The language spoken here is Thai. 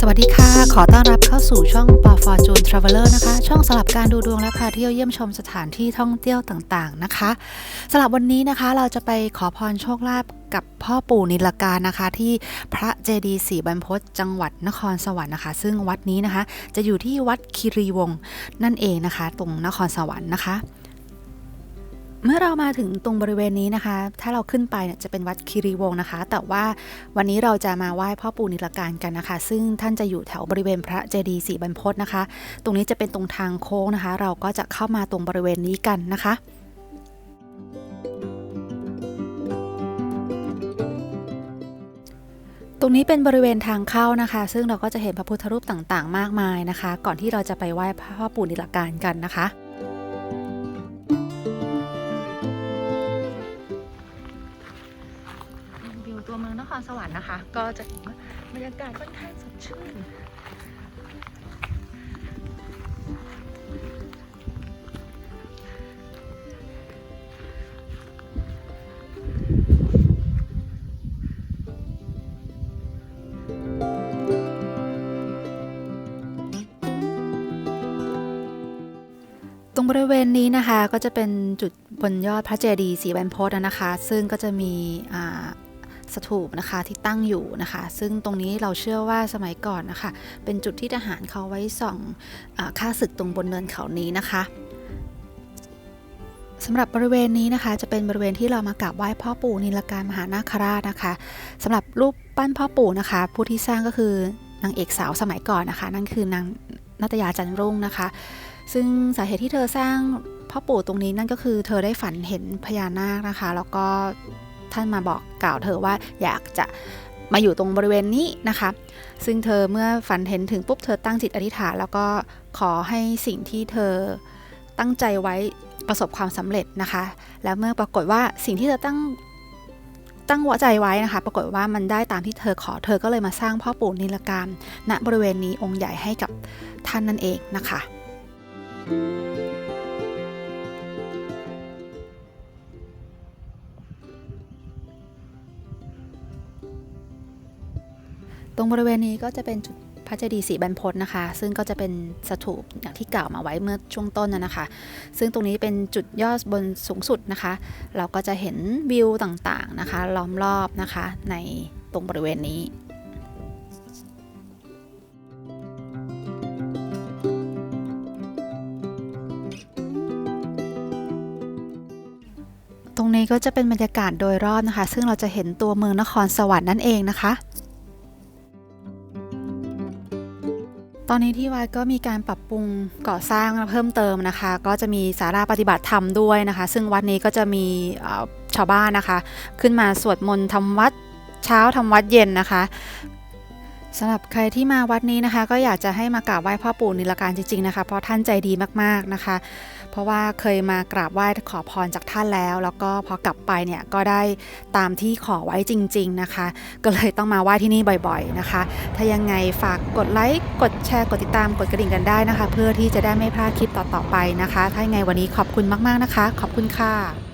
สวัสดีค่ะ ขอต้อนรับเข้าสู่ช่องปอ Fortune Traveler นะคะ ช่องสลับการดูดวงและพาเที่ยวเยี่ยมชมสถานที่ท่องเที่ยวต่างๆนะคะสำหรับวันนี้นะคะเราจะไปขอพรโชคลาภกับพ่อปู่นิลการนะคะ ที่พระเจดีย์ศรีบรรพตจังหวัดนครสวรรค์นะคะ ซึ่งวัดนี้นะคะ จะอยู่ที่วัดคีรีวงศ์นั่นเองนะคะ ตรงนครสวรรค์นะคะ เมื่อเรามาถึงตรงบริเวณนี้นะคะ ถ้าเราขึ้นไปเนี่ยจะเป็นวัดคีรีวงศ์นะคะ แต่ว่าวันนี้เราจะมาไหว้พ่อปู่นิลการกันนะคะ ซึ่งท่านจะอยู่แถวบริเวณพระเจดีย์ศรีบรรพตนะคะ ตรงนี้จะเป็นตรงทางโค้งนะคะ เราก็จะเข้ามาตรงบริเวณนี้กันนะคะตรงนี้เป็นบริเวณทางเข้านะคะ ซึ่งเราก็จะเห็นพระพุทธรูปต่างๆ มากมายนะคะ ก่อนที่เราจะไปไหว้พ่อปู่นิลการกันนะคะ ตัวเมืองนครสวรรค์นะคะ ก็จะเห็นว่าบรรยากาศค่อนข้างสดชื่นตรงบริเวณนี้นะคะก็จะเป็นจุดบนยอดพระเจดีย์ศรีบรรพตนะคะ ซึ่งก็จะมีอ่า สถูปนะคะที่ตั้งอยู่นะคะ ซึ่งตรงนี้เราเชื่อว่าสมัยก่อนนะคะ เป็นจุดที่ทหารเขาไว้ส่องอค่าศึกตรงบนเนินเขานี้นะคะสำหรับบริเวณนี้นะคะ จะเป็นบริเวณที่เรามากราบไหว้พ่อปู่นิลการมหานาคราชนะคะสำหรับรูปปั้นพ่อปู่นะคะ ผู้ที่สร้างก็คือนางเอกสาวสมัยก่อนนะคะ นั่นคือนางนาตยาจันรุ่งนะคะ ซึ่งสาเหตุที่เธอสร้างพ่อปู่ตรงนี้นั่นก็คือเธอได้ฝันเห็นพญานาคนะคะ แล้วก็ ท่านมาบอกกล่าวเธอว่าอยากจะมาอยู่ตรงบริเวณนี้นะคะ ซึ่งเธอเมื่อฝันเห็นถึงปุ๊บเธอตั้งจิตอธิษฐาน แล้วก็ขอให้สิ่งที่เธอตั้งใจไว้ประสบความสำเร็จนะคะ แล้วเมื่อปรากฏว่าสิ่งที่เธอตั้งตั้งหัวใจไว้นะคะ ปรากฏว่ามันได้ตามที่เธอขอ เธอก็เลยมาสร้างพ่อปู่นิลการณบริเวณนี้องค์ใหญ่ให้กับท่านนั่นเองนะคะ ตรงบริเวณนี้ก็จะเป็นจุดพระเจดีย์ศรีบรรพตนะคะ ซึ่งก็จะเป็นสถูปอย่างที่กล่าวมาไว้เมื่อช่วงต้นนะนะคะ ซึ่งตรงนี้เป็นจุดยอดบนสูงสุดนะคะ เราก็จะเห็นวิวต่างๆนะคะ ล้อมรอบนะคะในตรงบริเวณนี้ตรงนี้ก็จะเป็นบรรยากาศโดยรอบนะคะ ซึ่งเราจะเห็นตัวเมืองนครสวรรค์นั่นเองนะคะ ตอนนี้ที่วัดก็มีการปรับปรุงก่อสร้างเพิ่มเติมนะคะ ก็จะมีศาลาปฏิบัติธรรมด้วยนะคะ ซึ่งวัดนี้ก็จะมีชาวบ้านนะคะ ขึ้นมาสวดมนต์ทำวัดเช้าทำวัดเย็นนะคะ สำหรับใครที่มาวัดนี้นะคะ ก็อยากจะให้มากราบไหว้พ่อปู่นิลการจริงๆนะคะ เพราะท่านใจดีมากๆนะคะ เพราะว่าเคยมากราบไหว้ขอพรจากท่านแล้ว แล้วก็พอกลับไปเนี่ยก็ได้ตามที่ขอไว้จริง ๆนะคะ ก็เลยต้องมาไหว้ที่นี่บ่อยๆนะคะ ถ้ายังไงฝากกดไลค์กดแชร์กดติดตามกดกระดิ่งกันได้นะคะ เพื่อที่จะได้ไม่พลาดคลิปต่อๆไปนะคะ ถ้ายังไงวันนี้ขอบคุณมากๆนะคะ ขอบคุณค่ะ